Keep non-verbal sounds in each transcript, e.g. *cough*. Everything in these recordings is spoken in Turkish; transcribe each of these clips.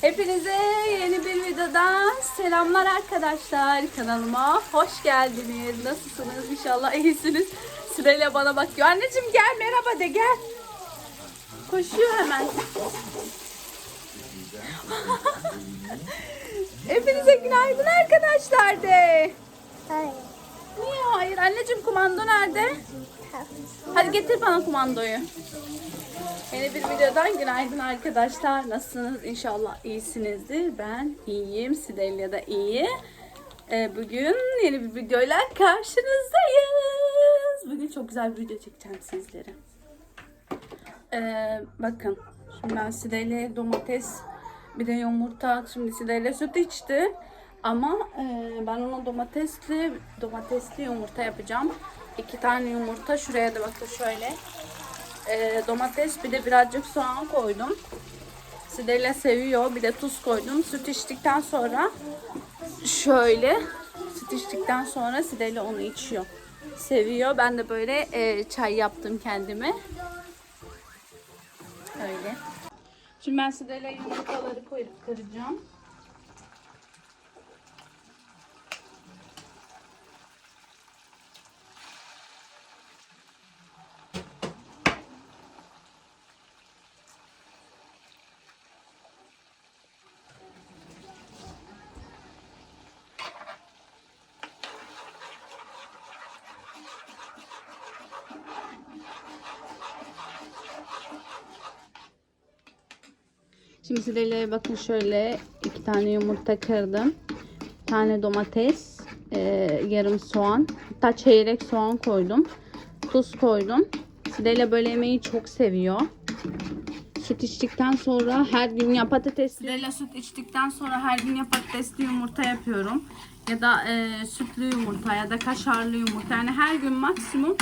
Hepinize yeni bir videodan selamlar arkadaşlar. Kanalıma hoş geldiniz. Nasılsınız? İnşallah iyisiniz. Sırayla bana bakıyor. Anneciğim gel merhaba de gel. Koşuyor hemen. *laughs* Hepinize günaydın arkadaşlar de. Hayır. Niye hayır? Anneciğim kumando nerede? Hadi getir bana kumandoyu. Yeni bir videodan günaydın arkadaşlar. Nasılsınız? İnşallah iyisinizdir. Ben iyiyim. Sidelia da iyi. Ee, bugün yeni bir videoyla karşınızdayız. Bugün çok güzel bir video çekeceğim sizlere. Ee, bakın. Şimdi ben Sidelia domates bir de yumurta. Şimdi Sidelia süt içti. Ama e, ben ona domatesli domatesli yumurta yapacağım. İki tane yumurta. Şuraya da bakın şöyle e, domates bir de birazcık soğan koydum. Sidela seviyor. Bir de tuz koydum. Süt içtikten sonra şöyle süt içtikten sonra Sidela onu içiyor. Seviyor. Ben de böyle e, çay yaptım kendime. Öyle. Şimdi ben Sidela yumurtaları koyup kıracağım. Sidela'ya bakın şöyle iki tane yumurta kırdım. Bir tane domates, e, yarım soğan, hatta çeyrek soğan koydum. Tuz koydum. Sidela böyle yemeği çok seviyor. Süt içtikten sonra her gün ya patatesli Sidela süt içtikten sonra her gün ya patatesli yumurta yapıyorum. Ya da e, sütlü yumurta ya da kaşarlı yumurta. Yani her gün maksimum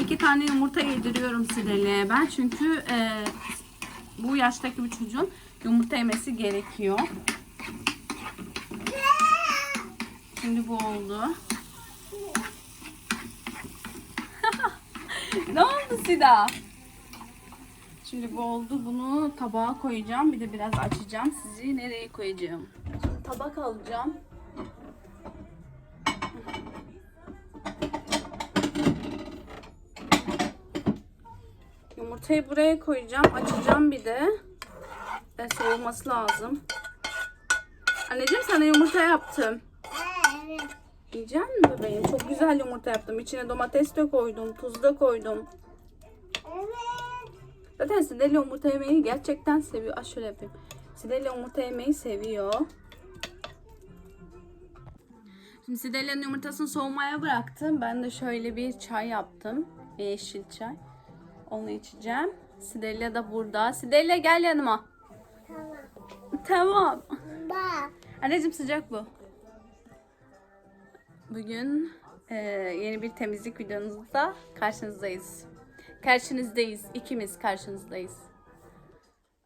iki tane yumurta yediriyorum Sidela'ya ben. Çünkü e, bu yaştaki bir çocuğun yumurta yemesi gerekiyor. Şimdi bu oldu. *laughs* ne oldu Sida? Şimdi bu oldu. Bunu tabağa koyacağım. Bir de biraz açacağım. Sizi nereye koyacağım? Şimdi tabak alacağım. Yumurtayı buraya koyacağım. Açacağım bir de. E, soğuması lazım. Anneciğim sana yumurta yaptım. Evet. Yiyecek misin bebeğim? Çok güzel yumurta yaptım. İçine domates de koydum. Tuz da koydum. Evet. Zaten Sideli yumurta yemeyi gerçekten seviyor. Ah şöyle yapayım. Sideli yumurta yemeyi seviyor. Şimdi Sidelia'nın yumurtasını soğumaya bıraktım. Ben de şöyle bir çay yaptım. Yeşil çay. Onu içeceğim. Sidelia da burada. Sidelia gel yanıma. Tamam. Bak. Anneciğim sıcak bu. Bugün e, yeni bir temizlik videomuzda karşınızdayız. Karşınızdayız. İkimiz karşınızdayız.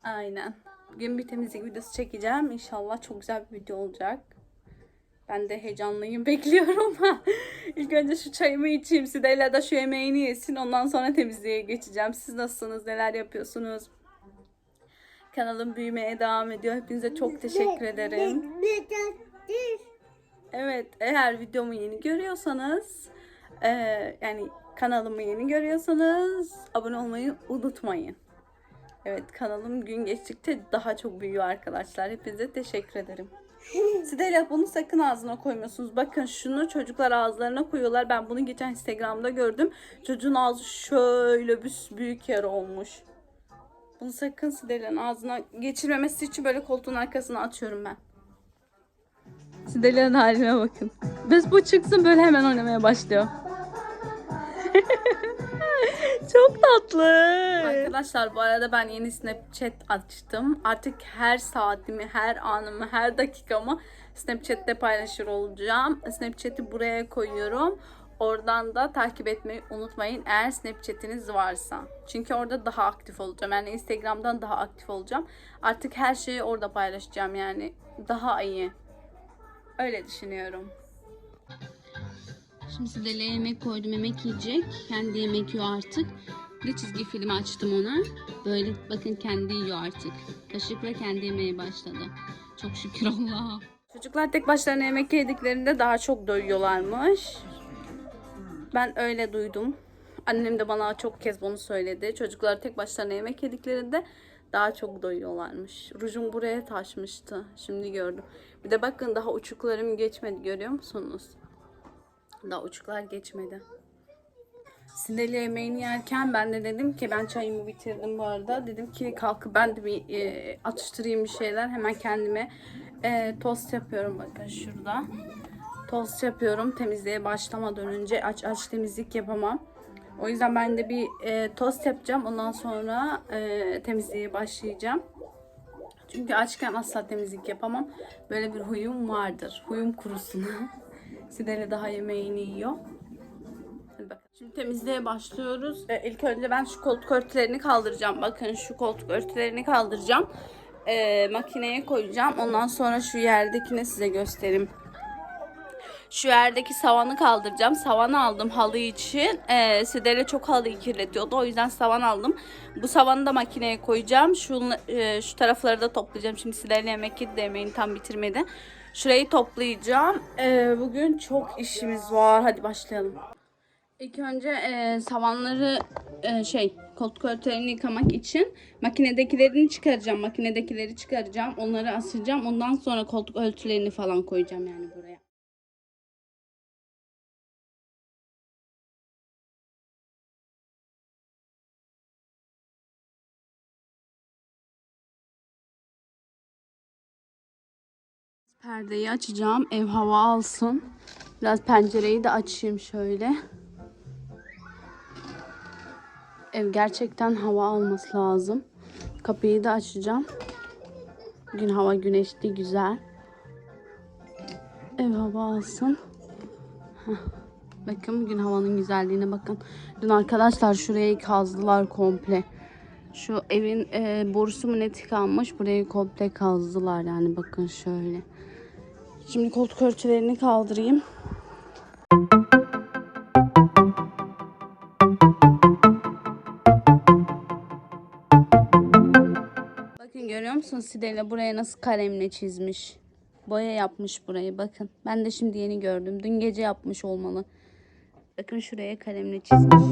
Aynen. Bugün bir temizlik videosu çekeceğim. İnşallah çok güzel bir video olacak. Ben de heyecanlıyım. *laughs* Bekliyorum. İlk önce şu çayımı içeyim. Sideyla da şu yemeğini yesin. Ondan sonra temizliğe geçeceğim. Siz nasılsınız? Neler yapıyorsunuz? Kanalım büyümeye devam ediyor. Hepinize çok teşekkür ederim. Evet, eğer videomu yeni görüyorsanız, eee, yani kanalımı yeni görüyorsanız abone olmayı unutmayın. Evet, kanalım gün geçtikçe daha çok büyüyor arkadaşlar. Hepinize teşekkür ederim. *laughs* Sidela bunu sakın ağzına koymuyorsunuz. Bakın şunu çocuklar ağızlarına koyuyorlar. Ben bunu geçen Instagram'da gördüm. Çocuğun ağzı şöyle büyük yer olmuş. Bunu sakın Sidela'nın ağzına geçirmemesi için böyle koltuğun arkasına atıyorum ben. Sidelia'nın haline bakın. Biz bu çıksın böyle hemen oynamaya başlıyor. *laughs* Çok tatlı. Arkadaşlar bu arada ben yeni Snapchat açtım. Artık her saatimi, her anımı, her dakikamı Snapchat'te paylaşır olacağım. Snapchat'i buraya koyuyorum. Oradan da takip etmeyi unutmayın eğer Snapchat'iniz varsa. Çünkü orada daha aktif olacağım. Yani Instagram'dan daha aktif olacağım. Artık her şeyi orada paylaşacağım yani. Daha iyi. Öyle düşünüyorum. Şimdi Sidele yemek koydum. Yemek yiyecek. Kendi yemek yiyor artık. Bir çizgi filmi açtım ona. Böyle bakın kendi yiyor artık. Kaşıkla kendi yemeye başladı. Çok şükür *laughs* Allah'a. Çocuklar tek başlarına yemek yediklerinde daha çok doyuyorlarmış. Ben öyle duydum. Annem de bana çok kez bunu söyledi. Çocuklar tek başlarına yemek yediklerinde daha çok doyuyorlarmış. Rujum buraya taşmıştı. Şimdi gördüm. Bir de bakın daha uçuklarım geçmedi görüyor musunuz? Daha uçuklar geçmedi. Sinirli yemeğini yerken ben de dedim ki ben çayımı bitirdim bu arada. Dedim ki kalkıp ben de bir e, atıştırayım bir şeyler. Hemen kendime e, tost yapıyorum bakın şurada. Tost yapıyorum temizliğe başlamadan önce aç aç temizlik yapamam. O yüzden ben de bir e, tost yapacağım. Ondan sonra e, temizliğe başlayacağım. Çünkü açken asla temizlik yapamam. Böyle bir huyum vardır. Huyum kurusun. *laughs* Sideli daha yemeğini yiyor. Şimdi temizliğe başlıyoruz. Ee, ilk önce ben şu koltuk örtülerini kaldıracağım. Bakın şu koltuk örtülerini kaldıracağım. Ee, makineye koyacağım. Ondan sonra şu yerdekini size göstereyim. Şu yerdeki savanı kaldıracağım. Savan aldım halı için. Ee, Sidere çok halıyı kirletiyordu. O yüzden savan aldım. Bu savanı da makineye koyacağım. Şu, e, şu tarafları da toplayacağım. Şimdi Sider'le yemek yedi de yemeğini tam bitirmedi. Şurayı toplayacağım. Ee, bugün çok işimiz var. Hadi başlayalım. İlk önce e, savanları e, şey koltuk örtülerini yıkamak için makinedekilerini çıkaracağım. Makinedekileri çıkaracağım. Onları asacağım. Ondan sonra koltuk örtülerini falan koyacağım yani buraya. Perdeyi açacağım. Ev hava alsın. Biraz pencereyi de açayım şöyle. Ev gerçekten hava alması lazım. Kapıyı da açacağım. Bugün hava güneşli güzel. Ev hava alsın. Heh. Bakın bugün havanın güzelliğine bakın. Dün arkadaşlar şurayı kazdılar komple. Şu evin e, borusu mu ne tıkanmış. Burayı komple kazdılar yani bakın şöyle. Şimdi koltuk örtülerini kaldırayım. Bakın görüyor musunuz Sidele buraya nasıl kalemle çizmiş. Boya yapmış burayı bakın. Ben de şimdi yeni gördüm. Dün gece yapmış olmalı. Bakın şuraya kalemle çizmiş.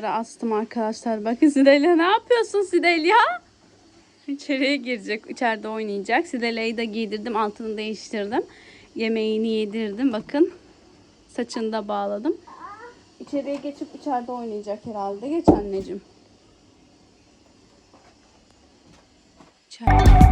Çamaşırları astım arkadaşlar. Bakın Sidelia ne yapıyorsun Sidelia? İçeriye girecek. içeride oynayacak. Sidelia'yı da giydirdim. Altını değiştirdim. Yemeğini yedirdim. Bakın. Saçını da bağladım. İçeriye geçip içeride oynayacak herhalde. Geç anneciğim. İçeride.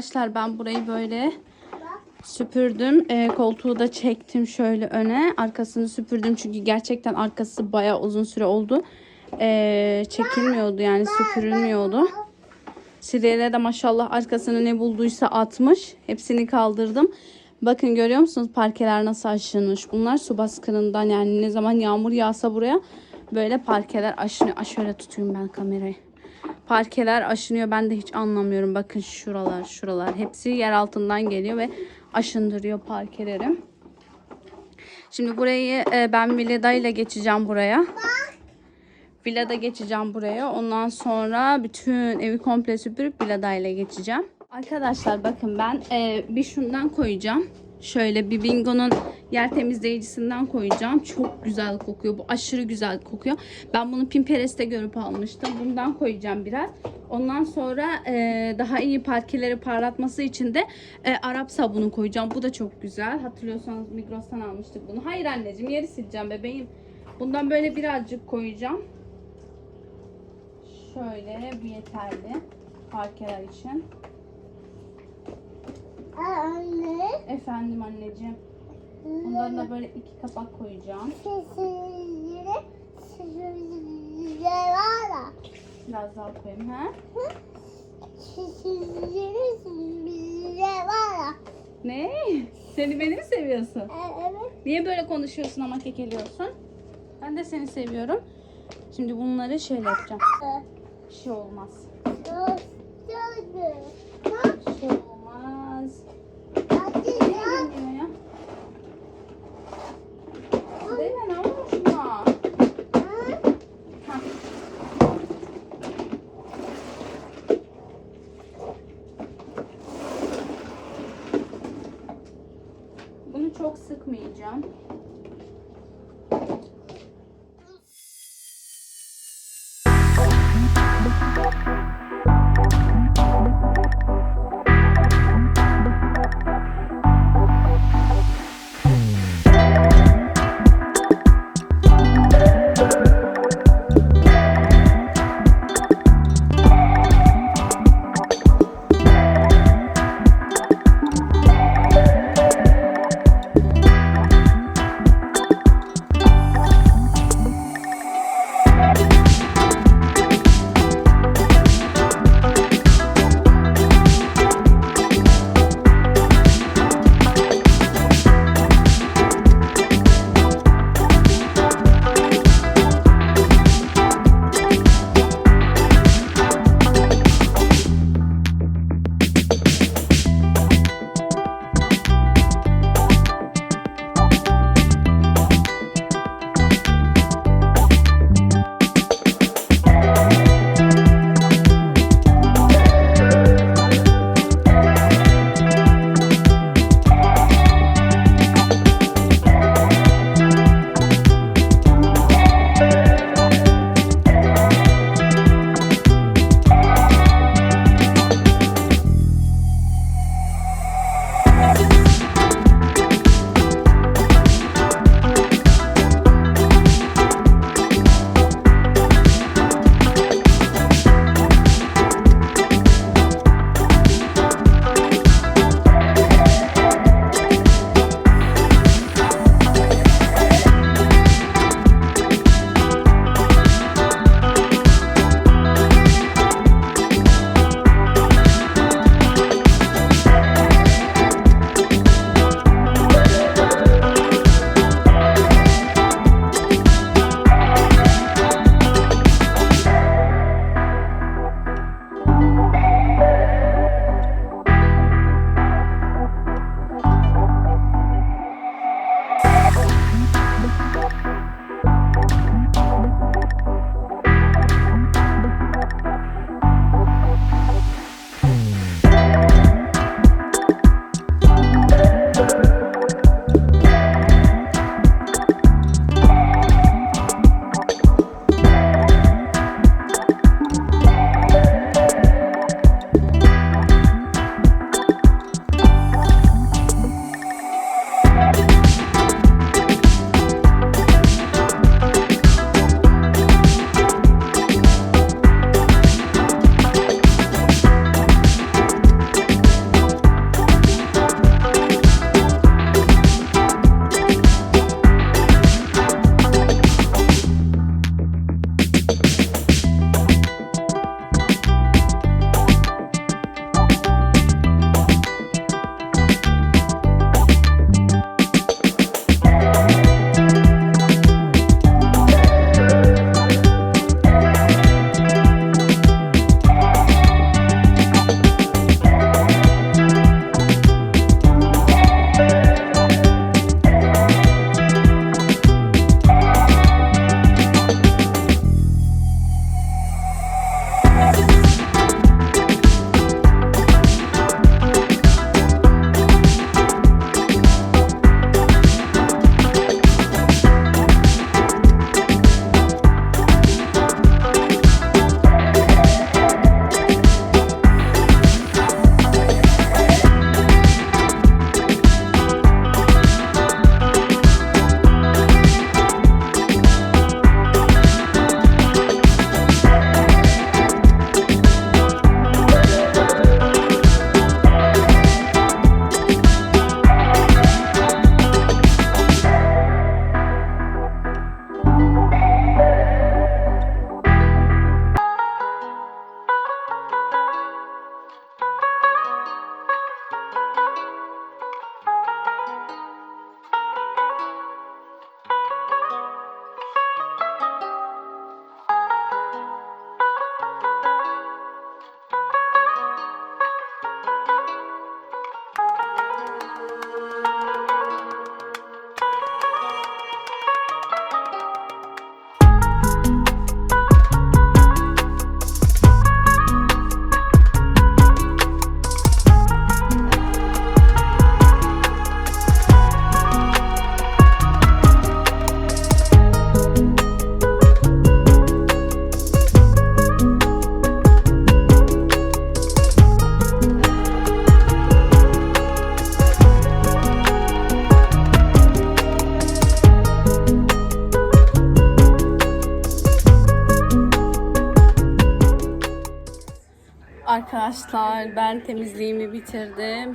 Arkadaşlar ben burayı böyle süpürdüm. Ee, koltuğu da çektim şöyle öne. Arkasını süpürdüm çünkü gerçekten arkası bayağı uzun süre oldu. Ee, çekilmiyordu yani süpürülmüyordu. Sirene de maşallah arkasını ne bulduysa atmış. Hepsini kaldırdım. Bakın görüyor musunuz parkeler nasıl aşınmış. Bunlar su baskınından yani ne zaman yağmur yağsa buraya böyle parkeler aşınıyor. Aa, şöyle tutayım ben kamerayı. Parkeler aşınıyor. Ben de hiç anlamıyorum. Bakın şuralar şuralar. Hepsi yer altından geliyor ve aşındırıyor parkeleri. Şimdi burayı e, ben Vileda ile geçeceğim buraya. Villada geçeceğim buraya. Ondan sonra bütün evi komple süpürüp Villada ile geçeceğim. Arkadaşlar bakın ben e, bir şundan koyacağım. Şöyle bir Bingo'nun yer temizleyicisinden koyacağım. Çok güzel kokuyor. Bu aşırı güzel kokuyor. Ben bunu Pinterest'te görüp almıştım. Bundan koyacağım biraz. Ondan sonra e, daha iyi parkeleri parlatması için de e, Arap sabunu koyacağım. Bu da çok güzel. Hatırlıyorsanız Migros'tan almıştık bunu. Hayır anneciğim yeri sileceğim bebeğim. Bundan böyle birazcık koyacağım. Şöyle bu yeterli parkeler için. Anne. Efendim anneciğim. Bundan da böyle iki kapak koyacağım. Biraz daha koyayım ha. Ne? Seni beni mi seviyorsun? E, Evet. Niye böyle konuşuyorsun ama kekeliyorsun? Ben de seni seviyorum. Şimdi bunları şöyle yapacağım. Bir şey olmaz. Çok sıkmayacağım.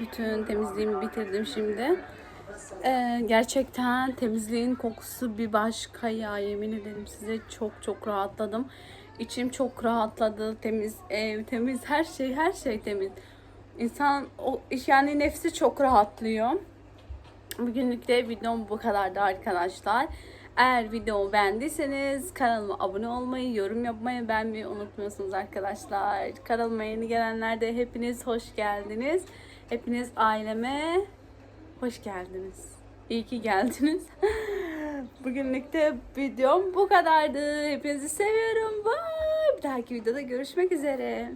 Bütün temizliğimi bitirdim şimdi. Ee, gerçekten temizliğin kokusu bir başka ya yemin ederim size çok çok rahatladım. İçim çok rahatladı. Temiz ev, temiz her şey, her şey temiz. İnsan o yani nefsi çok rahatlıyor. Bugünlük de videom bu kadardı arkadaşlar. Eğer videomu beğendiyseniz kanalıma abone olmayı, yorum yapmayı, beğenmeyi unutmuyorsunuz arkadaşlar. Kanalıma yeni gelenler de hepiniz hoş geldiniz. Hepiniz aileme hoş geldiniz. İyi ki geldiniz. *laughs* Bugünlük de videom bu kadardı. Hepinizi seviyorum. Bye. Bir dahaki videoda görüşmek üzere.